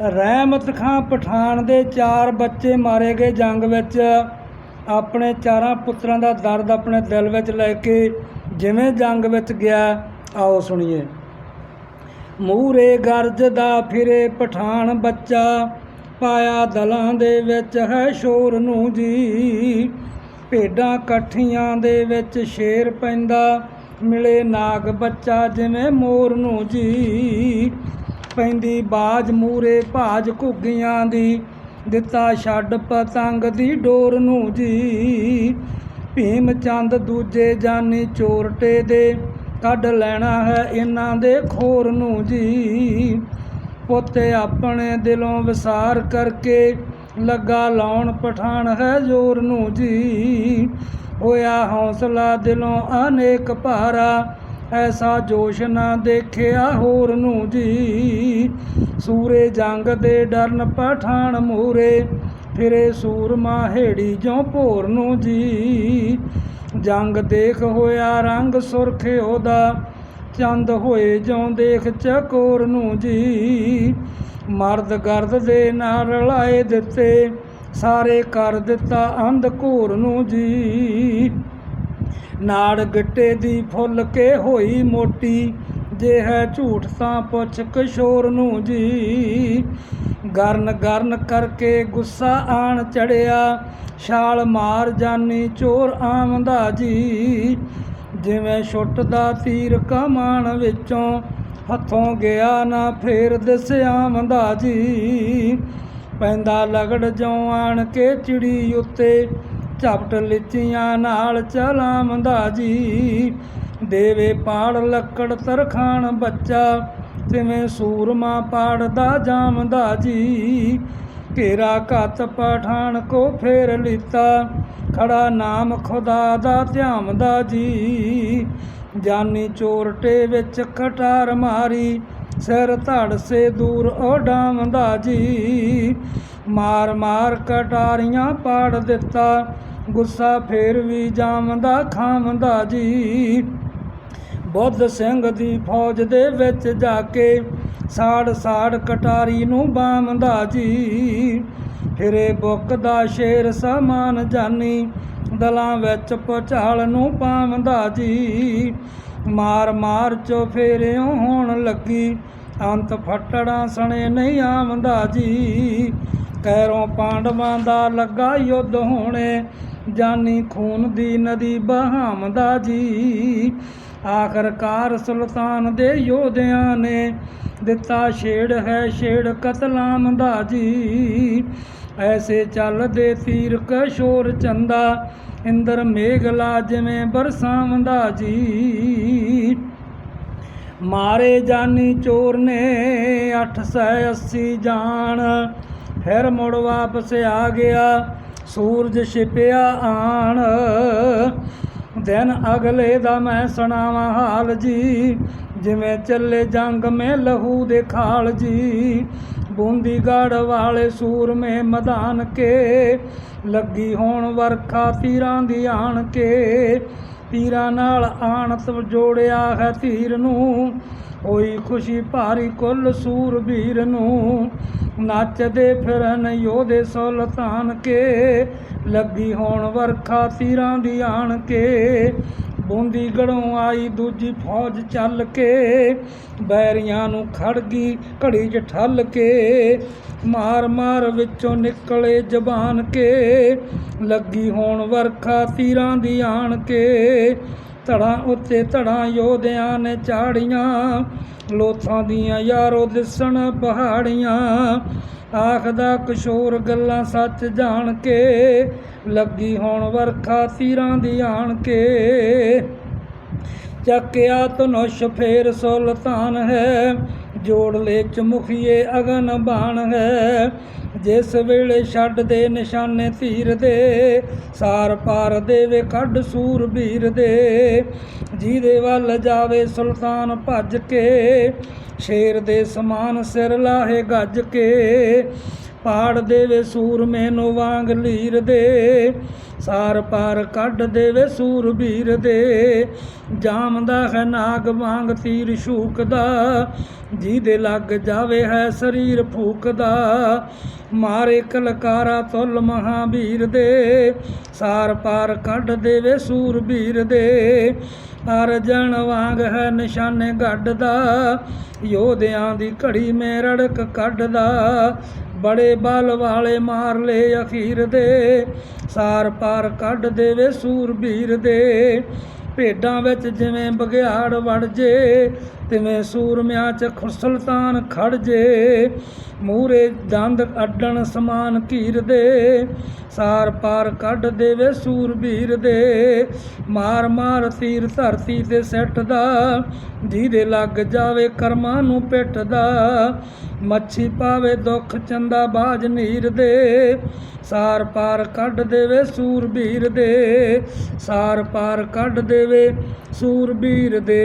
ਰਹਿਮਤ ਖਾਂ ਪਠਾਨ ਦੇ ਚਾਰ ਬੱਚੇ ਮਾਰੇ ਗਏ ਜੰਗ ਵਿੱਚ। ਆਪਣੇ ਚਾਰਾਂ ਪੁੱਤਰਾਂ ਦਾ ਦਰਦ ਆਪਣੇ ਦਿਲ ਵਿੱਚ ਲੈ ਕੇ ਜਿਵੇਂ ਜੰਗ ਵਿੱਚ ਗਿਆ, ਆਓ ਸੁਣੀਏ। ਮੂਰੇ ਗਰਜਦਾ ਫਿਰੇ ਪਠਾਨ ਬੱਚਾ, ਪਾਇਆ ਦਲਾਂ ਦੇ ਵਿੱਚ ਹੈ ਸ਼ੋਰ ਨੂੰ ਜੀ। ਭੇਡਾਂ ਇਕੱਠੀਆਂ ਦੇ ਵਿੱਚ ਸ਼ੇਰ ਪੈਂਦਾ, ਮਿਲੇ ਨਾਗ ਬੱਚਾ ਜਿਵੇਂ ਮੋਰ ਨੂੰ ਜੀ। ਪੈਂਦੀ ਬਾਜ ਮੂਰੇ ਭਾਜ ਘੁੱਗੀਆਂ ਦੀ। ਦਿੱਤਾ ਛੱਡ ਪਤੰਗ ਦੀ ਡੋਰ ਨੂੰ ਜੀ। ਭੀਮ ਚੰਦ ਦੂਜੇ ਜਾਨੀ ਚੋਰਟੇ ਦੇ। ਕੱਢ ਲੈਣਾ ਹੈ ਇਹਨਾਂ ਦੇ ਖੋਰ ਨੂੰ ਜੀ। ਪੋਤੇ ਆਪਣੇ ਦਿਲੋਂ ਵਿਸਾਰ ਕਰਕੇ ਲੱਗਾ ਲਾਉਣ ਪਠਾਨ ਹੈ ਜ਼ੋਰ ਨੂੰ ਜੀ। ਹੋਇਆ ਹੌਸਲਾ ਦਿਲੋਂ ਅਨੇਕ ਭਾਰਾ। ਐਸਾ ਜੋਸ਼ ਨਾ ਦੇਖਿਆ ਹੋਰ ਨੂੰ ਜੀ। ਸੂਰੇ ਜੰਗ ਦੇ ਡਰਨ ਪਠਾਨ ਮੂਰੇ, ਫਿਰੇ ਸੂਰਮਾ ਹੇੜੀ ਜੋ ਭੋਰ ਨੂੰ ਜੀ। ਜੰਗ ਦੇਖ ਹੋਇਆ ਰੰਗ ਸੁਰਖ ਉਹਦਾ, ਚੰਦ ਹੋਏ ਜਿਉਂ ਦੇਖ ਚਕੋਰ ਨੂੰ ਜੀ। ਮਰਦ ਗਰਦ ਦੇ ਨਾਲ ਰਲਾਏ ਦਿੱਤੇ, ਸਾਰੇ ਕਰ ਦਿੱਤਾ ਅੰਧ ਘੋਰ ਨੂੰ ਜੀ। ਨਾੜ ਗਿੱਟੇ ਦੀ ਫੁੱਲ ਕੇ ਹੋਈ ਮੋਟੀ, ਜੇ ਹੈ ਝੂਠ ਤਾਂ ਪੁੱਛ ਕਿਸ਼ੋਰ ਨੂੰ ਜੀ। ਗਰਨ ਗਰਨ ਕਰਕੇ ਗੁੱਸਾ ਆਣ ਚੜਿਆ, ਛਾਲ ਮਾਰ ਜਾਨੀ ਚੋਰ ਆਮਦਾ ਜੀ। ਜਿਵੇਂ ਛੁੱਟਦਾ ਤੀਰ ਕਮਾਨ ਵਿੱਚੋਂ ਹੱਥੋਂ ਗਿਆ ਨਾ ਫੇਰ ਦਿਸਿਆਮਦਾ ਜੀ। ਪੈਂਦਾ ਲਗੜ ਜੋਂ ਆਣ ਕੇ ਚਿੜੀ ਉੱਤੇ ਝਪਟ ਲਿਚੀਆਂ ਨਾਲ ਚਲਾਮਦਾ ਜੀ। ਦੇਵੇ ਪਾੜ ਲੱਕੜ ਤਰਖਾਣ ਬੱਚਾ, ਤਿਵੇਂ ਸੂਰਮਾ ਪਾੜਦਾ ਜਾਮਦਾ ਜੀ। ਘੇਰਾ ਘੱਤ ਪਠਾਨ ਕੋ ਫੇਰ ਲਿੱਤਾ, ਖੜਾ ਨਾਮ ਖੁਦਾ ਦਾ ਧਿਆਮਦਾ ਜੀ। ਜਾਨੀ ਚੋਰਟੇ ਵਿੱਚ ਖਟਾਰ ਮਾਰੀ ਸਿਰ ਧੜ ਸੇ ਦੂਰ ਉਡਾਮਦਾ ਜੀ। ਮਾਰ ਮਾਰ ਕਟਾਰੀਆਂ ਪਾੜ ਦਿੱਤਾ। ਗੁੱਸਾ ਫੇਰ ਵੀ ਜਾਮਦਾ ਖਾਮਦਾ ਜੀ। ਬੁੱਧ ਸਿੰਘ ਦੀ ਫੌਜ ਦੇ ਵਿੱਚ ਜਾ ਕੇ ਸਾੜ ਸਾੜ ਕਟਾਰੀ ਨੂੰ ਬਾਮਦਾ ਜੀ। ਫਿਰੇ ਬੁੱਕ ਦਾ ਸ਼ੇਰ ਸਮਾਨ ਜਾਨੀ। ਦਲਾਂ ਵਿੱਚ ਪਚਾਲ ਨੂੰ ਪਾਵੰਦਾ ਜੀ। ਮਾਰ ਮਾਰ ਚੋ ਫੇਰਿਓ ਹੋਣ ਲੱਗੀ। ਅੰਤ ਫਟੜਾਂ ਸਣੇ ਨਹੀਂ ਆਵੰਦਾ ਜੀ। ਕੈਰੋਂ ਪਾਂਡਵਾਂ ਦਾ ਲੱਗਾ ਯੁੱਧ ਹੋਣੇ, ਜਾਨੀ ਖੂਨ ਦੀ ਨਦੀ ਬਹਾਮਦਾ ਜੀ। ਆਖਰਕਾਰ ਸੁਲਤਾਨ ਦੇ ਯੋਧਿਆਂ ਨੇ ਦਿੱਤਾ ਛੇੜ ਹੈ ਛੇੜ ਕਤਲਾਮ ਦਾ ਜੀ। ਐਸੇ ਚੱਲਦੇ ਤੀਰ ਕਸ਼ੋਰ ਚੰਦਾ ਇੰਦਰ ਮੇਘਲਾ ਜਿਵੇਂ ਬਰਸਾਵੰਦਾ ਜੀ। ਮਾਰੇ ਜਾਨੀ ਚੋਰ ਨੇ 880 ਜਾਣ, ਫਿਰ ਮੁੜ ਵਾਪਸ ਆ ਗਿਆ, ਸੂਰਜ ਛਿਪਿਆ ਆਣ। ਦਿਨ ਅਗਲੇ ਦਾ ਮੈਂ ਸੁਣਾਵਾਂ ਹਾਲ ਜੀ, ਜਿਵੇਂ ਚੱਲੇ ਜੰਗ ਮੇ ਲਹੂ ਦੇ ਖਾਲ ਜੀ। ਬੂੰਦੀਗੜ ਵਾਲੇ ਸੂਰਮੇ ਮਦਾਨ ਕੇ, ਲੱਗੀ ਹੋਣ ਵਰਖਾ ਤੀਰਾਂ ਦੀ ਆਣ ਕੇ। ਤੀਰਾਂ ਨਾਲ ਆਣਤ ਜੋੜਿਆ ਹੈ ਤੀਰ ਨੂੰ, ਹੋਈ ਖੁਸ਼ੀ ਭਾਰੀ ਕੁੱਲ ਸੂਰਬੀਰ ਨੂੰ। ਨੱਚਦੇ ਫਿਰਨ ਯੋਧੇ ਸੁਲਤਾਨ ਕੇ, ਲੱਗੀ ਹੋਣ ਵਰਖਾ ਤੀਰਾਂ ਦੀ ਆਣ ਕੇ। ਬੂੰਦੀ ਗੜੋਂ ਆਈ, ਦੂਜੀ ਫੌਜ ਚੱਲ ਕੇ ਬੈਰੀਆਂ ਨੂੰ ਖੜ ਗਈ, ਘੜੀ 'ਚ ਠੱਲ ਕੇ ਮਾਰ ਮਾਰ ਵਿੱਚੋਂ ਨਿਕਲੇ ਜ਼ਬਾਨ ਕੇ। ਲੱਗੀ ਹੋਣ ਵਰਖਾ ਤੀਰਾਂ ਦੀ ਆਣ ਕੇ। ਧੜਾਂ ਉੱਤੇ ਧੜਾਂ ਯੋਧਿਆਂ ਨੇ ਚਾੜੀਆਂ, ਲੋਥਾਂ ਦੀਆਂ ਯਾਰੋ ਦਿਸਣ ਪਹਾੜੀਆਂ। ਆਖਦਾ, ਕਿਸ਼ੋਰ ਗੱਲਾਂ ਸੱਚ ਜਾਣ ਕੇ, ਲੱਗੀ ਹੋਣ ਵਰਖਾ ਤੀਰਾਂ ਦੀ ਆਣ ਕੇ। ਚੱਕਿਆ ਧਨੁਸ਼ ਫੇਰ ਸੁਲਤਾਨ ਹੈ, ਜੋੜ ਲੈ ਚਮੁਖੀਏ ਅਗਨ ਬਾਣ ਹੈ। ਜਿਸ ਵੇਲੇ ਛੱਡ ਦੇ ਨਿਸ਼ਾਨੇ ਤੀਰ ਦੇ, ਸਾਰ ਪਾਰ ਦੇਵੇ ਕੱਢ ਸੂਰਬੀਰ ਦੇ, ਜਿਹਦੇ ਵੱਲ ਜਾਵੇ ਸੁਲਤਾਨ ਭੱਜ ਕੇ, ਸ਼ੇਰ ਦੇ ਸਮਾਨ ਸਿਰ ਲਾਹੇ ਗੱਜ ਕੇ, ਪਾੜ ਦੇਵੇ ਸੂਰਮੇ ਨੂੰ ਵਾਂਗ ਲੀਰ ਦੇ ਸਾਰ ਪਾਰ ਕੱਢ ਦੇਵੇ ਸੂਰਬੀਰ ਦੇ। ਜਾਮਦਾ ਹੈ ਨਾਗ ਵਾਂਗ ਤੀਰ ਸ਼ੂਕਦਾ। ਜਿਹਦੇ ਲੱਗ ਜਾਵੇ ਹੈ ਸਰੀਰ ਫੂਕਦਾ। ਮਾਰੇ ਕਲਕਾਰਾ ਤੁਲ ਮਹਾਵੀਰ ਦੇ। ਸਾਰ ਪਾਰ ਕੱਢ ਦੇਵੇ ਸੂਰਬੀਰ ਦੇ। ਅਰਜਨ ਵਾਂਗ ਹੈ ਨਿਸ਼ਾਨੇ ਗੱਡਦਾ। ਯੋਧਿਆਂ ਦੀ ਘੜੀ ਮੈਂ ਰੜਕ ਕੱਢਦਾ, ਬੜੇ ਬਲ ਵਾਲੇ ਮਾਰ ਲਏ ਅਖੀਰ ਦੇ, ਸਾਰ ਪਾਰ ਕੱਢ ਦੇਵੇ ਸੂਰਬੀਰ ਦੇ। ਭੇਡਾਂ ਵਿੱਚ ਜਿਵੇਂ ਬਗਿਆੜ ਵੜ ਜੇ, ਤਿਵੇਂ ਸੂਰਮਿਆਂ 'ਚ ਖੁਸਲਤਾਨ ਖੜ ਜੇ। ਮੂਰੇ ਦੰਦ ਅੱਡਣ ਸਮਾਨ ਘੀਰ ਦੇ, ਸਾਰ ਪਾਰ ਕੱਢ ਦੇਵੇ ਸੂਰਬੀਰ ਦੇ। ਮਾਰ ਮਾਰ ਤੀਰ ਧਰਤੀ ਤੇ ਸੱਟਦਾ ਜਿਹਦੇ ਲੱਗ ਜਾਵੇ ਕਰਮਾਂ ਨੂੰ ਪਿੱਟਦਾ। ਮੱਛੀ ਪਾਵੇ ਦੁੱਖ ਚੰਦਾ ਬਾਜ ਨੀਰ ਦੇ, ਸਾਰ ਪਾਰ ਕੱਢ ਦੇਵੇ ਸੂਰਬੀਰ ਦੇ। ਸਾਰ ਪਾਰ ਕੱਢ ਦੇ ਵੇ ਸੂਰਬੀਰ ਦੇ।